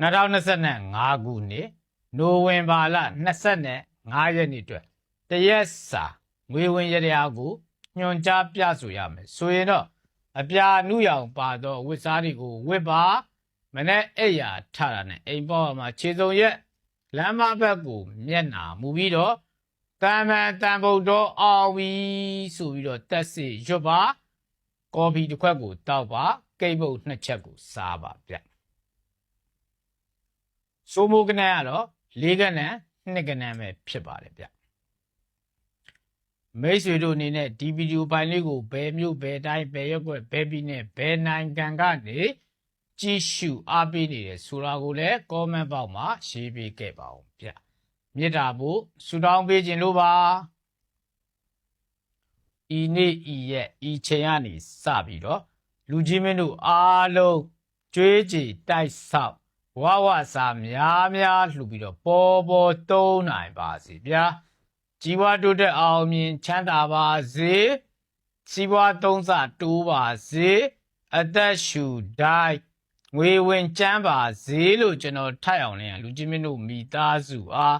2025ခုနှစ်နိုဝင်ဘာလ25ရက်နေ့အတွက်တရက်စာငွေဝင်ရတရားကိုညွှန်ကြားပြဆိုရမယ်ဆိုရင်တော့အပြာနုရောင်ပါသောဝတ်စားတွေကိုဝတ်ပါမနေ့အိပ်ရာထတာနဲ့အိမ်ပေါ်မှာခြေစုံရက်လမ်းမဘက်ကိုမျက်နာမူပြီးတော့တမ္ပန်တန်ဗုဒ္ဓအော်ဝီဆိုပြီးတော့တက်စီရွတ်ပါကော်ဖီတစ်ခွက်ကိုတောက်ပါကိတ်ဘုတ်နှစ်ချက်ကိုစားပါဗျ စိုးမိုးကနန်းကတော့၄ကနန်းနှစ်ကနန်းပဲဖြစ်ပါတယ်ဗျမိတ်ဆွေတို့အနေနဲ့ဒီဗီဒီယိုပိုင်းလေးကိုဘယ်မျိုးဘယ်တိုင်းဘယ်ရက်ွက်ဘယ်ပြည်နဲ့ဘယ်နိုင်ငံကနေကြည့်ရှုအားပေးနေတယ်ဆိုတာကိုလည်း comment box မှာရေးပေးခဲ့ပါဦးဗျမြစ်တာဖို့ဆူတောင်းပေးခြင်းလို့ပါဤနေ့ဤရက်ဤချိန်ကနေစပြီးတော့လူကြီးမင်းတို့အားလုံးကြွေးကြည်တိုက်ဆောက် ဝဝစာများများလှူပြီးတော့ပေါ်ပေါ်တုံးနိုင်ပါစေဗျာជីវတိုးတက်အောင်မြင်ချမ်းသာပါစေစီးပွားသုံးစတိုးပါစေအသက်ရှူတိုင်းငွေဝင်ကျန်းပါစေလို့ကျွန်တော်ထိုက်အောင်လဲလူကြီးမင်းတို့မိသားစုအား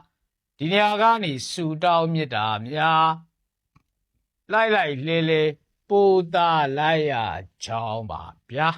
ဒီနေရာကနေဆူတောင်းမြတ်တာများလိုက်လိုက်လဲလဲပို့တာလိုက်ရချောင်းပါဗျာ